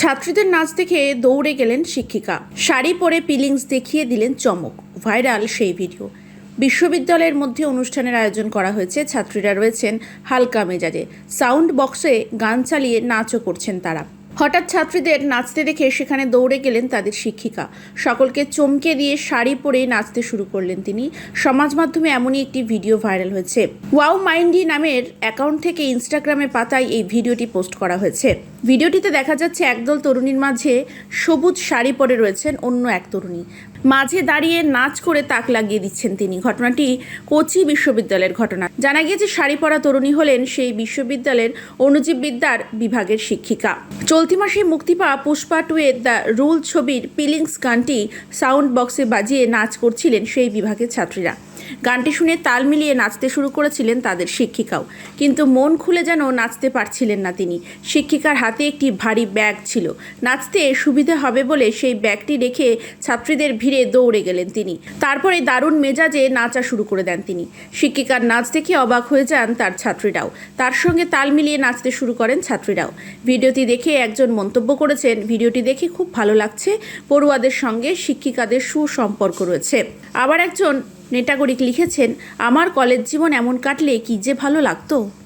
ছাত্রীদের নাচ দেখে দৌড়ে গেলেন শিক্ষিকা। শাড়ি পরে পিলিংস দেখিয়ে দিলেন চমক। ভাইরাল সেই ভিডিও। বিশ্ববিদ্যালয়ের মধ্যে অনুষ্ঠানের আয়োজন করা হয়েছে। ছাত্রীরা রয়েছেন হালকা মেজাজে। সাউন্ড বক্সে গান চালিয়ে নাচও করছেন তারা। হঠাৎ ছাত্রীদের নাচতে দেখে সেখানে দৌড়ে গেলেন তাদের শিক্ষিকা। সকলকে চমকে দিয়ে শাড়ি পরে নাচতে শুরু করলেন তিনি। সমাজ মাধ্যমে এমনই একটি ভিডিও ভাইরাল হয়েছে। ওয়াও মাইন্ডি নামের অ্যাকাউন্ট থেকে ইনস্টাগ্রামে পাতায় এই ভিডিওটি পোস্ট করা হয়েছে। ভিডিওটিতে দেখা যাচ্ছে একদল তরুণীর মাঝে সবুজ শাড়ি পরে রয়েছেন অন্য এক তরুণী। মাঝে দাঁড়িয়ে নাচ করে তাক লাগিয়ে দিচ্ছেন তিনি। ঘটনাটি কোচি বিশ্ববিদ্যালয়ের ঘটনা। জানা গিয়েছে শাড়ি পরা তরুণী হলেন সেই বিশ্ববিদ্যালয়ের অণুজীববিদ্যার বিভাগের শিক্ষিকা। চলতি মাসে মুক্তি পাওয়া পুষ্পা টু এর দ্য রুল ছবির পিলিংস গানটি সাউন্ড বক্সে বাজিয়ে নাচ করছিলেন সেই বিভাগের ছাত্রীরা। গানটি শুনে তাল মিলিয়ে নাচতে শুরু করেছিলেন তাদের শিক্ষিকাও। কিন্তু মন খুলে যেন নাচতে পারছিলেন না তিনি। শিক্ষিকার হাতে একটি ভারী ব্যাগ ছিল। নাচতে সুবিধা হবে বলে সেই ব্যাগটি রেখে ছাত্রীদের ভিড়ে দৌড়ে গেলেন তিনি। তারপরে দারুণ মেজাজে নাচা শুরু করে দেন তিনি। শিক্ষিকার নাচ দেখে অবাক হয়ে যান তার ছাত্রীরাও। তার সঙ্গে তাল মিলিয়ে নাচতে শুরু করেন ছাত্রীরাও। ভিডিওটি দেখে একজন মন্তব্য করেছেন, ভিডিওটি দেখে খুব ভালো লাগছে। পড়ুয়াদের সঙ্গে শিক্ষিকাদের সুসম্পর্ক রয়েছে। আবার একজন নেটাগরিক লিখেছেন আমার কলেজ জীবন এমন কাটলে কি যে ভালো লাগতো?